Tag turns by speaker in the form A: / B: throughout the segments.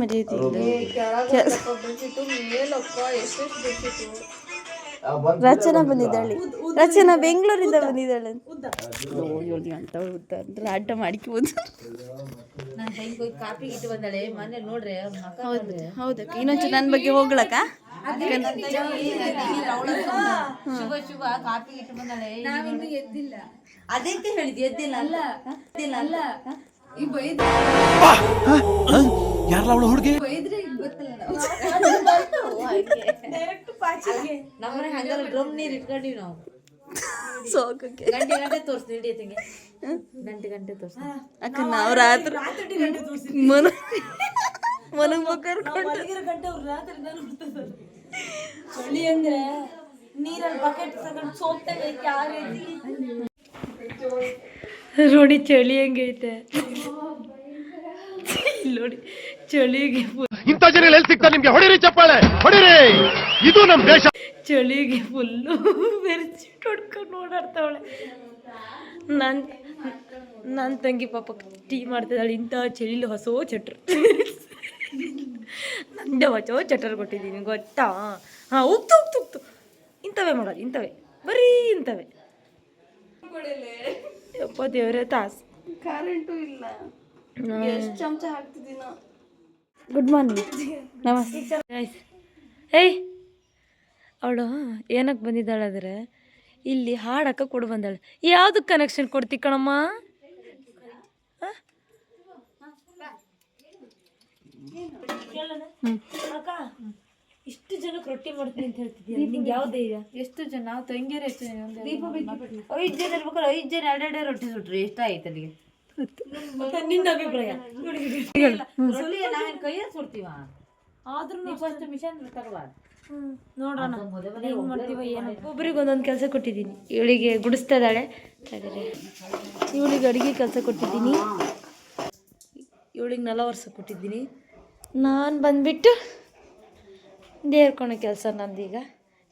A: ಮರೆಯೋದಿಲ್ಲ ರಚನಾ ಬಂದಿದ್ದಾಳೆ. ರಚನಾ ಬೆಂಗಳೂರಿಂದ ಬಂದಿದ್ದಾಳೆ. ಅಂತ ಉದ್ದ ಅಂದ್ರೆ ಅಡ್ಡ ಮಾಡ್ಕೋಬೋದು
B: ಕಾಪಿ ಇಟ್ಟು ಬಂದಾಳೆ? ಮೊನ್ನೆ ನೋಡ್ರಿ
A: ಹೌದು ಹೌದಕ್ಕ ಇನ್ನೊಂದು ನನ್ನ ಬಗ್ಗೆ ಹೋಗ್ಲಕ್ಕ?
B: ಅದಕ್ಕೆ ಹೇಳಿದ್ ಎದ್ದಿಲ್ಲ ಅಲ್ಲ ಎದ್ದಿಲ್ಲ ಅಲ್ಲ. ಈ ಬೈದ್
C: ಯಾರಲ್ಲ ಅವಳು ಹುಡುಗಿ?
B: ನಮ್ಮನೆ ಹಂಗಾರ ಡ್ರಮ್ ನೀರ್ ಇಟ್ಕೊಂಡಿವಿ ನಾವು.
A: ಸೋಕಕ್ಕೆ.
B: ಗಂಟೆ ಗಂಟೆ
A: ಅಕ್ಕ ನಾವು ರಾತ್ರಿ ಮನ ಮನಗ್ ಕರ್ಕೊಂಡು
D: ಚಳಿ ಅಂದ್ರೆ ನೀರಲ್ಲಿ ಬಕೆಟ್ ತಗೊಂಡು ಸೋಪ್ತೇವೆ ಯಾರು ನೋಡಿ ಚಳಿ ಹೆಂಗೈತೆ. ನೋಡಿ ಚಳಿಗೆ ಫುಲ್
C: ಇಂಥ ಜನ ಎಲ್ಲಿ ಸಿಗ್ತಾರೆ? ನಿಮ್ಗೆ ಹೊಡಿರಿ ಚಪ್ಪಾಳೆ ಹೊಡಿರಿ! ಇದು ನಮ್ಮ ದೇಶ.
D: ಚಳಿಗೆ ಫುಲ್ಲು ಬೆರ್ಚಿ ಹೊಡ್ಕೊಂಡು ಓಡಾಡ್ತಾವಳೆ. ನನ್ನ ನನ್ನ ತಂಗಿ ಪಾಪ ಟೀ ಮಾಡ್ತಿದ್ದಾಳೆ ಇಂಥ ಚಳಿಲಿ ಹೊಸೋ ಚಟ್ರು. ನಂದೆ ಹೊಸ ಚಟರ್ ಕೊಟ್ಟಿದ್ದೀನಿ ಗೊತ್ತಾ? ಹಾಂ ಉಕ್ತು ಉಕ್ತು ಉಕ್ತು ಇಂಥವೇ ಮಾಡೋದು ಇಂಥವೇ. ಬರೀ ಇಂಥವೇ. ಯಪ್ಪ ದೇವರೇ ತಾಸು.
A: ಕರೆಂಟು ಇಲ್ಲ. ಎಷ್ಟು ಚಮಚ ಹಾಕ್ತಿದ್ದೀನ
D: ಗುಡ್ ಮಾರ್ನಿಂಗ್ ನಮಸ್ತೆ. ಏಯ್ ಅವಳು ಏನಕ್ಕೆ ಬಂದಿದ್ದಾಳಾದ್ರೆ ಅಂದರೆ ಇಲ್ಲಿ ಹಾಡಕ್ಕೆ ಕೊಡು ಬಂದಾಳೆ. ಯಾವ್ದು ಕನೆಕ್ಷನ್ ಕೊಡ್ತಿ ಕಣಮ್ಮ? ಇಷ್ಟು ಜನಕ್ಕೆ ರೊಟ್ಟಿ ಮಾಡ್ತೀನಿ ಅಂತ ಹೇಳ್ತಿದ್ದೀನಿ ನಿಂಗೆ ಯಾವ ಧೈರ್ಯ?
B: ಎಷ್ಟು ಜನ? ನಾವು ತಂಗಿಯರು ಎಷ್ಟು ಜನ?
D: ಐದು ಜನ ಇರ್ಬೇಕಾದ್ರೆ ಐದು ಜನ ಎರಡೆರಡೇ ರೊಟ್ಟಿ ಸುಟ್ರಿ.
B: ಎಷ್ಟಾಯ್ತು ಅಲ್ಲಿಗೆ?
D: ನಿನ್ನ ಅಭಿಪ್ರಾಯ?
B: ಸುಲಿಗೆ ನಾವೇನ್ ಕೈಯಲ್ಲಿ ಸುಡ್ತೀವ?
D: ಆದ್ರೂ
B: ಫಸ್ಟ್ ಮಿಷನ್
D: ನೋಡೋಣ. ಮಾಡ್ತೀವ ಏನು. ಒಬ್ಬರಿಗೆ ಒಂದೊಂದು ಕೆಲಸ ಕೊಟ್ಟಿದ್ದೀನಿ. ಇವಳಿಗೆ ಗುಡಿಸ್ತಾ ಇದ್ದಾಳೆ. ಇವಳಿಗೆ ಅಡುಗೆ ಕೆಲಸ ಕೊಟ್ಟಿದ್ದೀನಿ. ಇವಳಿಗೆ ನಲ ವರ್ಷ ಕೊಟ್ಟಿದ್ದೀನಿ. ನಾನು ಬಂದ್ಬಿಟ್ಟು ದೇವ್ರಕೊಣೋ ಕೆಲಸ ನಂದೀಗ.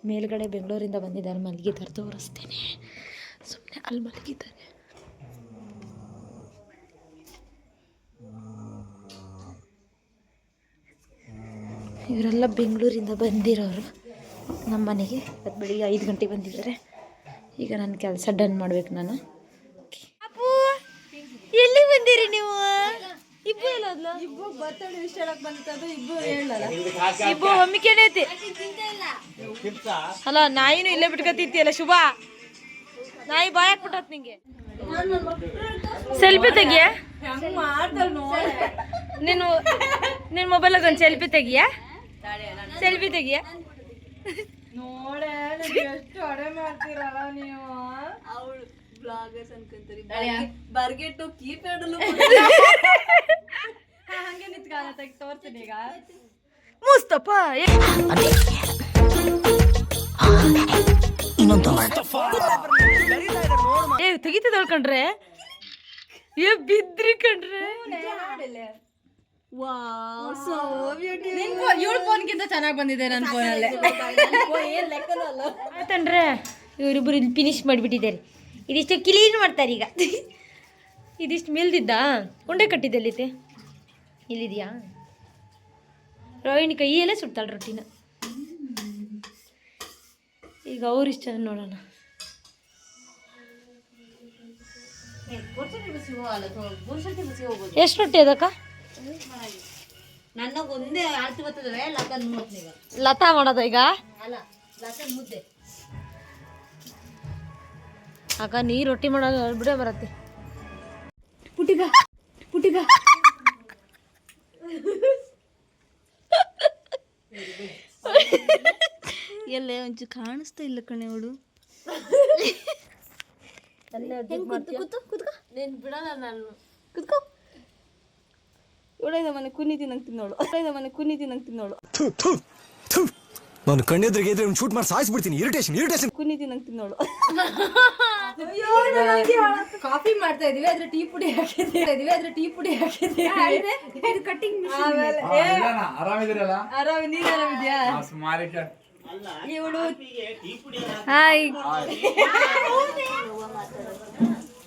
D: ಮೇಲ್ಗಡೆ ಬೆಂಗಳೂರಿಂದ ಬಂದಿದ್ದಾರೆ. ಮಲಗಿದ್ದಾರೆ ತೋರಿಸ್ತೇನೆ ಸುಮ್ಮನೆ ಅಲ್ಲಿ ಮಲಗಿದ್ದಾರೆ. ಇವರೆಲ್ಲ ಬೆಂಗಳೂರಿಂದ ಬಂದಿರೋರು. ನಮ್ಮ ಮನೆಗೆ ಅದು ಬೆಳಿಗ್ಗೆ ಐದು ಗಂಟೆಗೆ ಬಂದಿದ್ದಾರೆ. ಈಗ ನನ್ನ ಕೆಲಸ ಡನ್ ಮಾಡ್ಬೇಕು ನಾನು. ಅಪ್ಪು ಎಲ್ಲಿ ಬಂದಿರಿ ನೀವು? ಇಬ್ಬು
A: ಬರ್ತಡೇ ಹೇಳಕ್ ಹೇಳಲ್ಲ.
D: ಒಮ್ಮಿಕೆನೇ ಐತಿ. ಅಲ್ಲ ನಾಯಿನೂ ಇಲ್ಲೇ ಬಿಟ್ಕೊತಿತ್ತಿಯಲ್ಲ ಶುಭ? ನಾಯಿ ಬಾಯ್ ಹಾಕ್ಬಿಟ್ಟತ್ ನಿಂಗೆ. ಸೆಲ್ಫಿ ತೆಗಿಯ? ನೀನು ನಿನ್ನ ಮೊಬೈಲಾಗ ಒಂದು ಸೆಲ್ಫಿ ತೆಗಿಯ? ಸೆಲ್ಫಿ ತೆಗಿಯ?
A: ನೋಡೆ ಎಷ್ಟು ಅಡೆ ಮಾಡ್ತೀರಲ್ಲ ನೀವು? ಅವಳು ಬ್ಲಾಗರ್ಸ್ ಅನ್ಕೊಂತಾರೆ. ಬರ್ಗೆಟ್ಟು ಕೀಪ್ಯಾಡ್ ಹಂಗೆ ನಿಂತ್ಕಾಲ ತೆಗಿ ತೋರ್ತೀನಿ ಈಗ.
D: ಏ ಕಣ್ರೆ? ಏ ಬಿದ್ರಿ ಕಣ್ರೆ?
B: ಇವಳು ಫೋನ್ಗಿಂತ ಚೆನ್ನಾಗಿ ಬಂದಿದೆ ನನ್ನ ಫೋನಲ್ಲೇ.
D: ಆಯ್ತನ್ರೆ ಇವರಿಬ್ಬರು ಇಲ್ಲಿ ಫಿನಿಶ್ ಮಾಡಿಬಿಟ್ಟಿದ್ದಾರೆ. ಇದಿಷ್ಟು ಕ್ಲೀನ್ ಮಾಡ್ತಾರೆ ಈಗ. ಇದಿಷ್ಟು ಮಿಲ್ದಿದ್ದಾ? ಉಂಡೆ ಕಟ್ಟಿದ್ದೆಲ್ಲಿತೆ. ಇಲ್ಲಿದೆಯಾ? ರೋಹಿಣಿ ಕೈಯಲ್ಲೇ ಸುಡ್ತಾಳೆ ರೊಟ್ಟಿನ. ಈಗ ಅವ್ರಿಷ್ಟ ನೋಡೋಣ. ಎಷ್ಟು ರೊಟ್ಟಿ ಅದಕ್ಕ?
B: ನನ್ನ ಒಂದೇ ಆರ್ತಿ ಬರ್ತದೆ
D: ಲತಾ ಮಾಡೋದ ಈಗ?
B: ಅಲ್ಲ ಲಕ್ಕನ್ ಮುದ್ದೆ.
D: ಅಕ್ಕ ನೀ ರೊಟ್ಟಿ ಮಾಡೋದು ಬಿಡೇ ಬರತ್ತೆ. ಪುಟಿಗ ಪುಟಿಗ.
A: ಎಲ್ಲೇ ಒಂಚೂರು ಕಾಣಿಸ್ತಾ ಇಲ್ಲ ಕಣೆ ಅವಳು.
D: ನೀನು ಬಿಡಲ್ಲ ನಾನು.
A: ಕುತ್ಕೋ. ಇವಳೈದ ಮನೆ ಕುನಿ ನಂಗೆ ತಿನ್ನೋಳು. ಇವಳೈದ ಮನೆ ಕುನಿ ನಂಗೆ ತಿನ್ನೋಳು.
E: ನಾನು ಕಣ್ಣೆದ್ರಿಗೆ ಎದ್ರೆ ಶೂಟ್ ಮಾಡಿ ಸಾಯಿಸ್ಬಿಡ್ತೀನಿ ಇರಿಟೇಷನ್ ಇರಿಟೇಷನ್
A: ಕುನಿ ನಂಗೆ ತಿನ್ನೋಳು.
B: ಕಾಫಿ ಮಾಡ್ತಾ ಇದೀವಿ ಅದ್ರ ಟೀ ಪುಡಿ ಹಾಕಿದ್ದೀವಿ. ಇದೀವಿ ಅದ್ರ ಟೀ ಪುಡಿ ಹಾಕಿದ್ದೀವಿ. ಇದು. ಕಟಿಂಗ್
F: ಆರಾಮಿದ್ದೀರಲ್ಲ?
A: ಆರಾಮ ನೀನ್ ಆರಾಮಿದ್ಯಾ?
F: ಸುಮಾರಕ್ಕೆ
A: ಇವಳು ಹಾಯ್.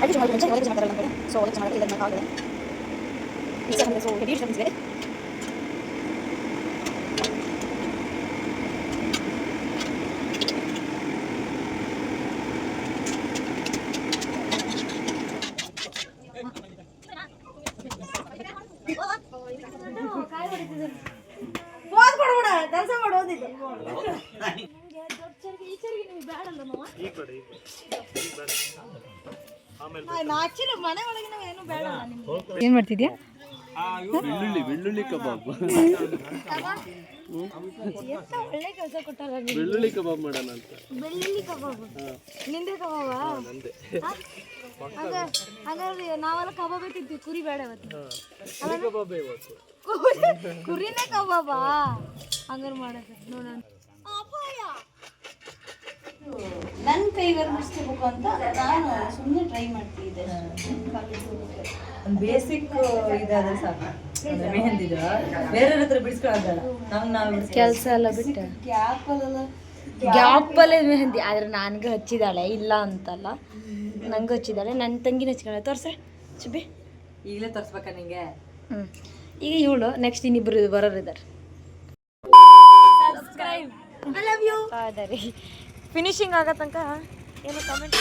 D: ಹೇಗೆ ಅನ್ನಿಸ್ತಾ ಇದೆ
A: ನಮ್ಮ ಮನ್ಸು ನಮ್ಗೆ ಒಳ್ಳೇದು ಮಾಡಿದ್ರೆ ದೇವ್ರು
G: ಮೈಕ್ ಬೇಕಿತ್ ಕಣೆ ಇದು
D: ಹೌ ಇಸ್ ಇಟ್ ಫೀಲ್
A: ಅದು ಮಾಡಿ ಕೆಲಸ ಮಾಡೋದಿದ್ದು ಆಕ್ಚುಲಿ ಮನೆ ಒಳಗೆ ನಾವು ಏನು ಮಾಡ್ತಿದ್ಯಾ?
D: ಬೆಳ್ಳುಳ್ಳಿ ಬೆಳ್ಳುಳ್ಳಿ
A: ಕಬಾಬ್. ಒಳ್ಳೆ ಕೆಲಸ ಕೊಟ್ಟಾರ ಬೆಳ್ಳುಳ್ಳಿ ಕಬಾಬ್ ಮಾಡೋಣ ಅಂತ. ಬೆಳ್ಳುಳ್ಳಿ ಕಬಾಬ್? ನಿಂದೆ ಕಬಾಬ? ಹಾಗಾದ್ರೆ ನಾವೆಲ್ಲ ಕಬಾಬೇ ತಿಂತೀವಿ ಕುರಿ ಬೇಡ ಇವತ್ತು. ಕುರಿ- ಕುರಿನೇ ಕಬಾಬಾ? ಹಂಗಾರೆ ಮಾಡಕ ನೋಡೋಣ. ನನ್ನ ಕೈಗೆ ಮುಗಿಸ್ಕೋಬೇಕು ಅಂತ ನಾನು ಸುಮ್ಮನೆ ಟ್ರೈ ಮಾಡ್ತಿದ್ದೆ
G: ಬೇಸಿಕ್ ಇದಾದ್ರೆ ಸಾಕು. ಅಂದ್ರೆ ಮೆಹಂದಿದ ಬೇರೆಯವ್ರ ಹತ್ರ ಬಿಡಿಸ್ಕೊಳ್ಳೋದ ನಮ್ ನಾವು
D: ಕೆಲಸ ಎಲ್ಲ ಬಿಟ್ಟು
A: ಗ್ಯಾಪಲ್ಲೆಲ್ಲ
D: ಗ್ಯಾಪಲ್ಲೇ ಮೆಹಂದಿ. ಆದ್ರೆ ನನ್ಗೆ ಹಚ್ಚಿದಾಳೆ. ಇಲ್ಲ ಅಂತಲ್ಲ. ನಂಗೆ ಹಚ್ಚಿದಾಳೆ. ನನ್ನ ತಂಗಿನ ಹಚ್ಕೊಂಡೆ ತೋರ್ಸೆ. ಚುಬಿ
G: ಈಗಲೇ ತೋರಿಸ್ಬೇಕಾ ನಿಂಗೆ?
D: ಹ್ಞೂ ಈಗ ಇವಳು ನೆಕ್ಸ್ಟ್ ಇನ್ನಿಬ್ರು ಬರೋರು ಇದ್ದಾರೆ
A: ಐ ಲವ್ ಯು
D: ಅದೇ ರೀ ಫಿನಿಶಿಂಗ್ ಆಗೋ ತನಕ ಏನು ಕಮೆಂಟ್